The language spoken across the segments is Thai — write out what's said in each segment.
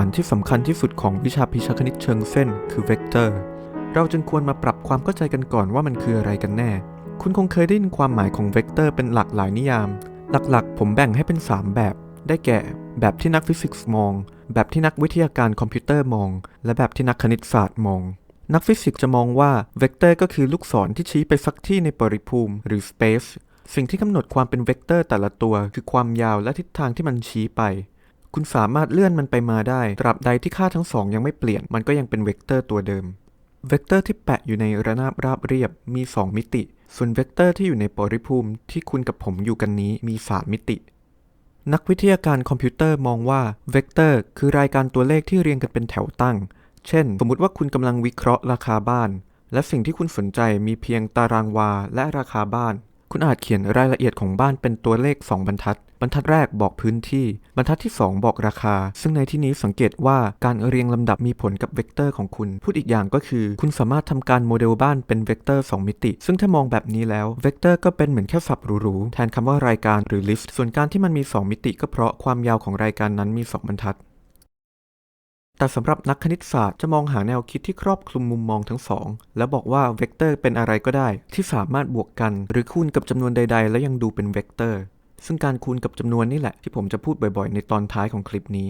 านที่สำคัญที่สุดของวิชาพิชาคณิตเชิงเส้น คือเวกเตอร์ เราจึงควรมาปรับความเข้าใจกันก่อนว่ามันคืออะไรกันแน่ คุณคงเคยได้ยินความหมายของเวกเตอร์เป็นหลากหลายนิยาม หลักๆ ผมแบ่งให้เป็น 3 แบบ ได้แก่ แบบที่นักฟิสิกส์มอง แบบที่นักวิทยาการคอมพิวเตอร์มอง และแบบที่นักคณิตศาสตร์มอง นักฟิสิกส์จะมองว่าเวกเตอร์ก็คือลูกศรที่ชี้ไปสักที่ในปริภูมิ หรือ space สิ่งที่กำหนดความเป็นเวกเตอร์แต่ละตัว คือความยาวและทิศทางที่มันชี้ไป คุณสามารถเลื่อนมันไปมาได้ ตราบใดที่ค่าทั้งสองยังไม่เปลี่ยน มันก็ยังเป็นเวกเตอร์ตัวเดิม เวกเตอร์ที่แปะอยู่ในระนาบราบเรียบมี 2 มิติ ส่วนเวกเตอร์ที่อยู่ในปริภูมิที่คุณกับผมอยู่กันนี้มี 3 มิติ นักวิทยาการคอมพิวเตอร์มองว่าเวกเตอร์คือรายการตัวเลขที่เรียงกันเป็นแถวตั้ง เช่น สมมุติว่าคุณกำลังวิเคราะห์ราคาบ้าน และสิ่งที่คุณสนใจมีเพียงตารางวาและราคาบ้าน คุณอาจเขียนรายละเอียดของบ้านเป็นตัวเลข 2 บรรทัด บรรทัดแรกบอกพื้นที่ บรรทัดที่ 2 บอกราคา ซึ่งในที่นี้สังเกตว่าการเรียงลำดับมีผลกับเวกเตอร์ของคุณ พูดอีกอย่างก็คือ คุณสามารถทำการโมเดลบ้านเป็นเวกเตอร์ 2 มิติ ซึ่งถ้ามองแบบนี้แล้ว เวกเตอร์ก็เป็นเหมือนแค่ศัพท์หรูๆ แทนคำว่ารายการหรือ list ส่วนการที่มันมี 2 มิติ ก็เพราะความยาวของรายการนั้นมี 2 บรรทัด แต่สำหรับนักคณิตศาสตร์จะมองหาแนวคิดที่ครอบคลุมมุมมองทั้งสอง และบอกว่าเวกเตอร์เป็นอะไรก็ได้ ที่สามารถบวกกัน หรือคูณกับจำนวนใด ๆ แล้วยังดูเป็นเวกเตอร์ ซึ่งการคูณกับจำนวนนี่แหละที่ผมจะพูดบ่อยๆ ในตอนท้ายของคลิปนี้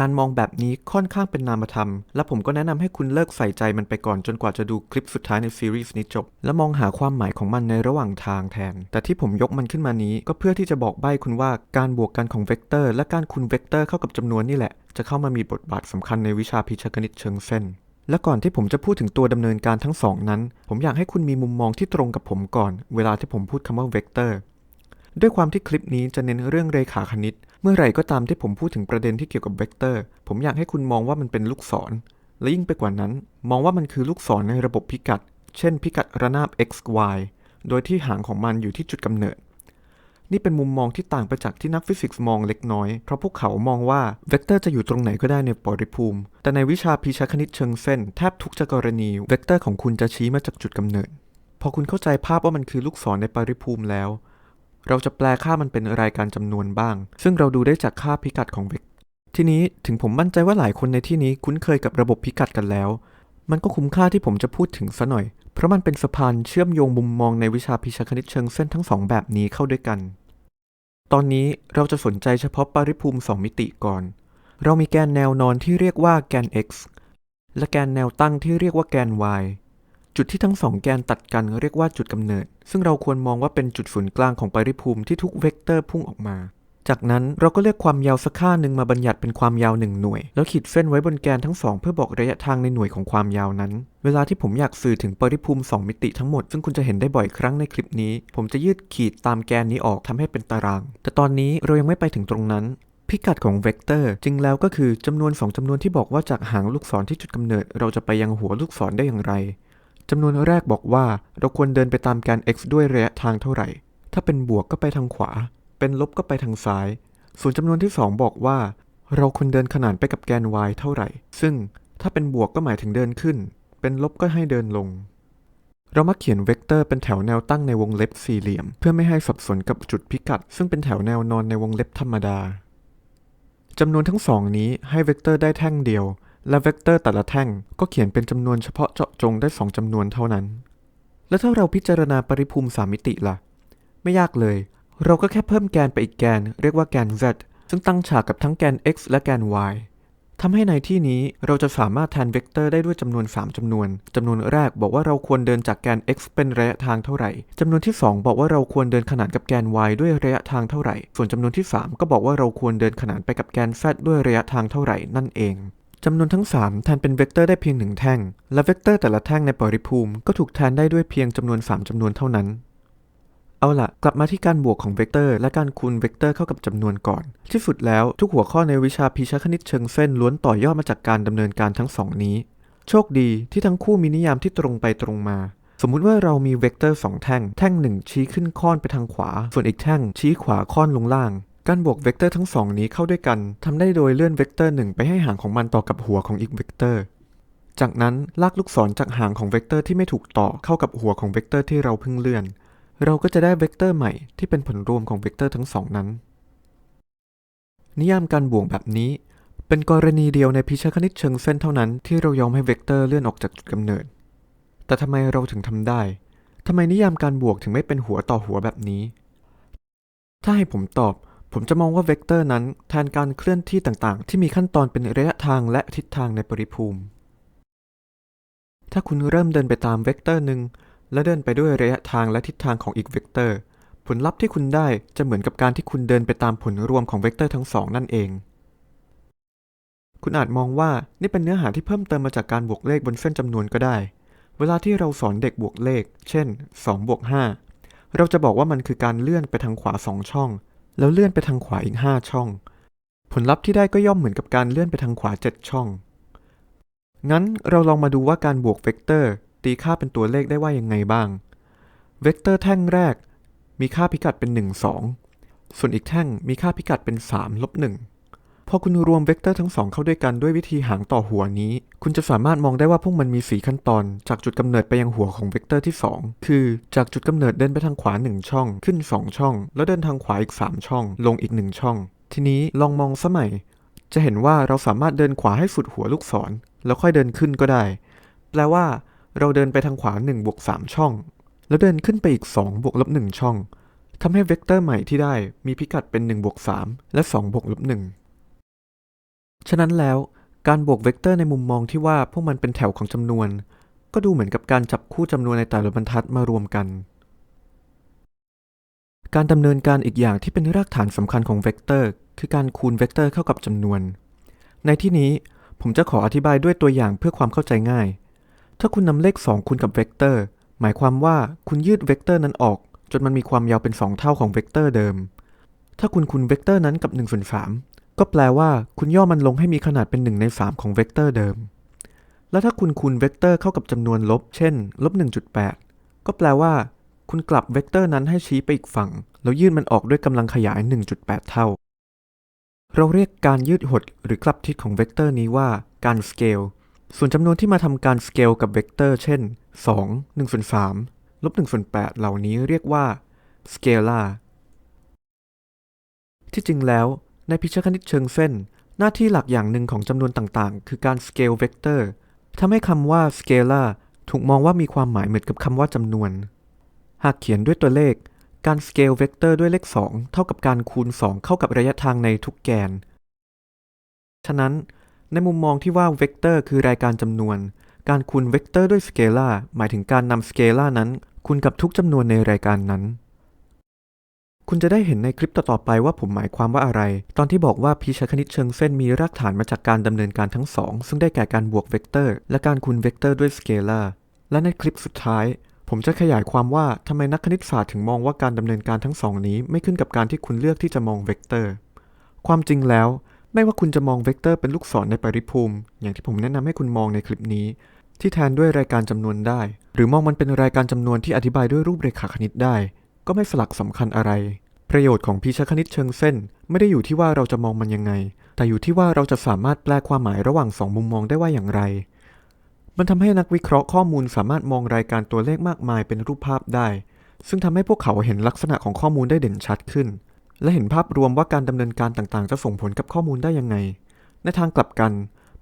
การมองแบบนี้ค่อนข้างเป็นนามธรรม และผมก็แนะนำให้คุณเลิกใส่ใจมันไปก่อนจนกว่าจะดูคลิปสุดท้ายในซีรีส์นี้จบ และมองหาความหมายของมันในระหว่างทางแทน แต่ที่ผมยกมันขึ้นมานี้ก็เพื่อที่จะบอกใบ้คุณว่าการบวกกันของเวกเตอร์ และการคูณเวกเตอร์เข้ากับจำนวนนี่แหละ จะเข้ามามีบทบาทสำคัญในวิชาพิชคณิตเชิงเส้นและก่อนที่ผมจะพูดถึงตัวดำเนินการทั้งสองนั้น ผมอยากให้คุณมีมุมมองที่ตรงกับผมก่อน เวลาที่ผมพูดคำว่าเวกเตอร์ ด้วยความที่คลิปนี้จะเน้นเรื่องเรขาคณิต เมื่อไหร่ก็ตามที่ผมพูดถึงประเด็นที่เกี่ยวกับเวกเตอร์ ผมอยากให้คุณมองว่ามันเป็นลูกศร และยิ่งไปกว่านั้น มองว่ามันคือลูกศรในระบบพิกัด เช่น พิกัดระนาบ x y โดยที่หางของมันอยู่ที่จุดกำเนิด นี่เป็นมุมมองที่ต่างไปจากที่นักฟิสิกส์มองเล็กน้อย เพราะพวกเขามองว่าเวกเตอร์จะอยู่ตรงไหนก็ได้ในปริภูมิ แต่ในวิชาพิชาคณิตเชิงเส้น แทบทุกกรณีเวกเตอร์ของคุณจะชี้มาจากจุดกำเนิด พอคุณเข้าใจภาพว่ามันคือลูกศรในปริภูมิแล้ว เราจะแปลค่ามันเป็นรายการจำนวนบ้าง ซึ่งเราดูได้จากค่าพิกัดของเวกทีนี้ถึงผมมั่นใจว่าหลายคนในที่นี้คุ้นเคยกับระบบพิกัดกันแล้ว มันก็คุ้มค่าที่ผมจะพูดถึงซะหน่อย เพราะมันเป็นสะพานเชื่อมโยงมุมมองในวิชาพิชาคณิตเชิงเส้นทั้งสองแบบนี้เข้าด้วยกัน ตอนนี้เราจะสนใจเฉพาะปริภูมิ 2 มิติก่อน เรามีแกนแนวนอนที่เรียกว่าแกน x และแกนแนวตั้งที่เรียกว่าแกน y จุดที่ทั้งสองแกนตัดกันเรียกว่าจุดกำเนิด ซึ่งเราควรมองว่าเป็นจุดศูนย์กลางของปริภูมิที่ทุกเวกเตอร์พุ่งออกมา จากนั้นเราก็เลือกความยาวสักค่าหนึ่งมาบัญญัติเป็นความยาวหนึ่งหน่วย แล้วขีดเส้นไว้บนแกนทั้งสองเพื่อบอกระยะทางในหน่วยของความยาวนั้น เวลาที่ผมอยากสื่อถึงปริภูมิ 2 มิติทั้งหมด ซึ่งคุณจะเห็นได้บ่อยครั้งในคลิปนี้ ผมจะยืดขีดตามแกนนี้ออกทำให้เป็นตาราง แต่ตอนนี้เรายังไม่ไปถึงตรงนั้นพิกัดของเวกเตอร์จริงแล้วก็คือจำนวน 2จำนวนที่บอกว่าจากหางลูกศรที่จุดกำเนิด เราจะไปยังหัวลูกศรได้อย่างไร จำนวนแรกบอกว่าเราควรเดินไปตามแกน x ด้วยระยะทางเท่าไหร่ ถ้าเป็นบวกก็ไปทางขวา เป็นลบก็ไปทางซ้าย ส่วนจำนวนที่ 2 บอกว่า เราควรเดินขนานไปกับแกน y เท่าไหร่ ซึ่งถ้าเป็นบวกก็หมายถึงเดินขึ้น เป็นลบก็ให้เดินลง เรามักเขียนเวกเตอร์เป็นแถวแนวตั้งในวงเล็บสี่เหลี่ยม เพื่อไม่ให้สับสนกับจุดพิกัด ซึ่งเป็นแถวแนวนอนในวงเล็บธรรมดาจำนวนทั้งสองนี้ให้เวกเตอร์ได้แท่งเดียว และเวกเตอร์แต่ละแท่งก็เขียนเป็นจำนวนเฉพาะเจาะจงได้ 2จำนวนเท่านั้น แล้วถ้าเราพิจารณาปริภูมิ 3 มิติล่ะ ไม่ยากเลย เราก็แค่เพิ่มแกนไปอีกแกน เรียกว่าแกน z ซึ่งตั้งฉากกับทั้งแกน x และแกน y ทำให้ในที่นี้เราจะสามารถแทนเวกเตอร์ได้ด้วยจำนวน 3จำนวนจำนวนแรกบอกว่าเราควรเดินจากแกน x เป็นระยะทางเท่าไหร่จำนวนที่ 2 บอกว่าเราควรเดินขนานกับแกน y ด้วยระยะทางเท่าไหร่ ส่วนจำนวนที่ 3 ก็บอกว่าเราควรเดินขนานไปกับแกน z ด้วยระยะทางเท่าไหร่นั่นเอง จำนวนทั้ง 3 แทนเป็นเวกเตอร์ได้เพียงหนึ่งแท่ง และเวกเตอร์แต่ละแท่งในปริภูมิก็ถูกแทนได้ด้วยเพียงจำนวน 3จำนวนเท่านั้น เอาล่ะกลับมาที่การบวกของเวกเตอร์และการคูณเวกเตอร์เข้ากับจำนวนก่อน ที่สุดแล้วทุกหัวข้อในวิชาพิชคณิตเชิงเส้นล้วนต่อยอดมาจากการดำเนินการทั้งสองนี้ โชคดีที่ทั้งคู่มีนิยามที่ตรงไปตรงมาสมมุติว่าเรามีเวกเตอร์สองแท่ง แท่งหนึ่งชี้ขึ้นค่อนไปทางขวา ส่วนอีกแท่งชี้ขวาค่อนลงล่าง การบวกเวกเตอร์ทั้งสองนี้เข้าด้วยกันทำได้โดยเลื่อนเวกเตอร์หนึ่งไปให้หางของมันต่อกับหัวของอีกเวกเตอร์ จากนั้นลากลูกศรจากหางของเวกเตอร์ที่ไม่ถูกต่อเข้ากับหัวของเวกเตอร์ที่เราเพิ่งเลื่อน เราก็จะได้เวกเตอร์ใหม่ที่เป็นผลรวมของเวกเตอร์ทั้งสองนั้น นิยามการบวกแบบนี้ เปเป็นกรณีเดียวในพิชคณิตเชิงเส้นเท่านั้นที่เรายอมให้เวกเตอร์เลื่อนออกจากจุดกำเนิด แต่ทำไมเราถึงทำได้ทำไมนิยามการบวกถึงไม่เป็นหัวต่อหัวแบบนี้ ถ้าให้ผมตอบ ผมจะมองว่าเวกเตอร์นั้นแทนการเคลื่อนที่ต่างๆ ที่มีขั้นตอนเป็นระยะทางและทิศทางในปริภูมิ ถ้าคุณเริ่มเดินไปตามเวกเตอร์หนึ่งและเดินไปด้วยระยะทางและทิศทางของอีกเวกเตอร์ ผลลัพธ์ที่คุณได้จะเหมือนกับการที่คุณเดินไปตามผลรวมของเวกเตอร์ทั้งสองนั่นเอง คุณอาจมองว่านี่เป็นเนื้อหาที่เพิ่มเติมมาจากการบวกเลขบนเส้นจำนวนก็ได้ เวลาที่เราสอนเด็กบวกเลข เช่น2บวก5เราจะบอกว่ามันคือการเลื่อนไปทางขวา2ช่อง แล้วเลื่อนไปทางขวาอีก 5 ช่อง ผลลัพธ์ที่ได้ก็ย่อมเหมือนกับการเลื่อนไปทางขวา 7 ช่อง งั้นเราลองมาดูว่าการบวกเวกเตอร์ ตีค่าเป็นตัวเลขได้ว่ายังไงบ้าง เวกเตอร์แท่งแรก มีค่าพิกัดเป็น 1 2 ส่วนอีกแท่งมีค่าพิกัดเป็น3ลบ1 พอคุณรวมเวกเตอร์ทั้งสองเข้าด้วยกันด้วยวิธีหางต่อหัวนี้ คุณจะสามารถมองได้ว่าพวกมันมีสีขั้นตอน จากจุดกำเนิดไปยังหัวของเวกเตอร์ที่ 2 คือจากจุดกำเนิดเดินไปทางขวา 1 ช่อง ขึ้น 2 ช่อง แล้วเดินทางขวาอีก 3 ช่อง ลงอีก 1 ช่อง ทีนี้ลองมองสมัย จะเห็นว่าเราสามารถเดินขวาให้สุดหัวลูกศร แล้วค่อยเดินขึ้นก็ได้ แปลว่า เราเดินไปทางขวา1บวก3ช่อง แล้วเดินขึ้นไปอีก2บวกลบ1ช่องทำให้เวกเตอร์ใหม่ที่ได้มีพิกัดเป็น1บวก3และ2บวกลบ1 ฉะนั้นแล้วการบวกเวกเตอร์ในมุมมองที่ว่าพวกมันเป็นแถวของจำนวน ก็ดูเหมือนกับการจับคู่จำนวนในแต่ละบรรทัดมารวมกัน การดำเนินการอีกอย่างที่เป็นรากฐานสำคัญของเวกเตอร์ คือการคูณเวกเตอร์เข้ากับจำนวน ในที่นี้ผมจะขออธิบายด้วยตัวอย่างเพื่อความเข้าใจง่าย ถ้าคุณนำเลข 2 คูณกับเวกเตอร์ หมายความว่าคุณยืดเวกเตอร์นั้นออก จนมันมีความยาวเป็น 2 เท่าของเวกเตอร์เดิม ถ้าคุณคูณเวกเตอร์นั้นกับ1ส่วน3 ก็แปลว่าคุณย่อมันลงให้มีขนาดเป็น 1 ใน 3 ของเวกเตอร์เดิม และถ้าคุณคูณเวกเตอร์เข้ากับจำนวนลบ เช่นลบ1.8 ก็แปลว่า คุณกลับเวกเตอร์นั้นให้ชี้ไปอีกฝั่ง แล้วยืดมันออกด้วยกำลังขยาย 1.8 เท่า เราเรียกการยืดหดหรือกลับทิศของเวกเตอร์นี้ว่าการสเกล ส่วนจำนวนที่มาทำการสเกลกับเวกเตอร์ เช่น 2 1ส่วน3ลบ1ส่วน8เหล่านี้เรียกว่าสเกลาที่จริงแล้ว ในพิชคณิตเชิงเส้น หน้าที่หลักอย่างหนึ่งของจำนวนต่างๆ คือการสเกลเวกเตอร์ทำให้คำว่า scalar ถูกมองว่ามีความหมายเหมือนกับคำว่าจำนวน หากเขียนด้วยตัวเลข การสเกลเวกเตอร์ด้วยเลข 2 เท่ากับการคูณ 2 เข้ากับระยะทางในทุกแกน ฉะนั้นในมุมมองที่ว่าเวกเตอร์คือรายการจำนวน การคูณเวกเตอร์ด้วยสเกลาหมายถึงการนำสเกลานั้นคูณกับทุกจำนวนในรายการนั้น คุณจะได้เห็นในคลิปต่อๆไปว่าผมหมายความว่าอะไร ตอนที่บอกว่าพิชคณิตเชิงเส้นมีรากฐานมาจากการดำเนินการทั้งสอง ซึ่งได้แก่การบวกเวกเตอร์ และการคูณเวกเตอร์ด้วยสเกลาร์และในคลิปสุดท้าย ผมจะขยายความว่าทำไมนักคณิตศาสตร์ถึงมองว่าการดำเนินการทั้งสองนี้ไม่ขึ้นกับการที่คุณเลือกที่จะมองเวกเตอร์ ความจริงแล้ว ไม่ว่าคุณจะมองเวกเตอร์เป็นลูกศรในปริภูมิ อย่างที่ผมแนะนำให้คุณมองในคลิปนี้ ที่แทนด้วยรายการจำนวนได้ หรือมองมันเป็นรายการจำนวนที่อธิบายด้วยรูปเรขาคณิตได้ ก็ไม่สลักสำคัญอะไร ประโยชน์ของพิชคณิตเชิงเส้น ไม่ได้อยู่ที่ว่าเราจะมองมันยังไง แต่อยู่ที่ว่าเราจะสามารถแปลความหมายระหว่างสองมุมมองได้ว่าอย่างไร มันทำให้นักวิเคราะห์ข้อมูลสามารถมองรายการตัวเลขมากมายเป็นรูปภาพได้ ซึ่งทำให้พวกเขาเห็นลักษณะของข้อมูลได้เด่นชัดขึ้น และเห็นภาพรวมว่าการดำเนินการต่างๆ จะส่งผลกับข้อมูลได้ยังไง ในทางกลับกัน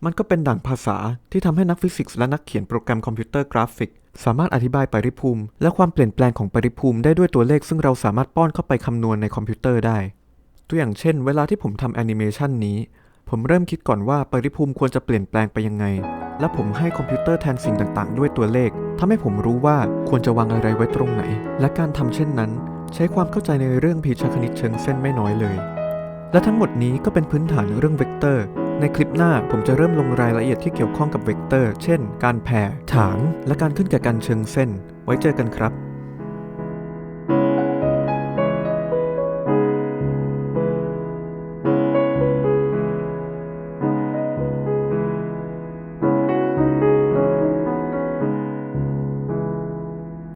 มันก็เป็นด่างภาษาที่ทำให้นักฟิสิกส์และนักเขียนโปรแกรมคอมพิวเตอร์กราฟิก สามารถอธิบายปริภูมิ และความเปลี่ยนแปลงของปริภูมิได้ด้วยตัวเลขซึ่งเราสามารถป้อนเข้าไปคำนวณในคอมพิวเตอร์ได้ ตัวอย่างเช่น เวลาที่ผมทำแอนิเมชันนี้ ผมเริ่มคิดก่อนว่าปริภูมิควรจะเปลี่ยนแปลงไปยังไง และผมให้คอมพิวเตอร์แทนสิ่งต่างๆ ด้วยตัวเลขทำให้ผมรู้ว่าควรจะวางอะไรไว้ตรงไหน และการทำเช่นนั้น ใช้ความเข้าใจในเรื่องพีชคณิตเชิงเส้นไม่น้อยเลย และทั้งหมดนี้ก็เป็นพื้นฐานเรื่องเวกเตอร์ ในคลิปหน้าผมจะเริ่มลงรายละเอียดที่เกี่ยวข้องกับเวกเตอร์ เช่น การแผ่ฐานและการขึ้นแก่การเชิงเส้น ไว้เจอกันครับ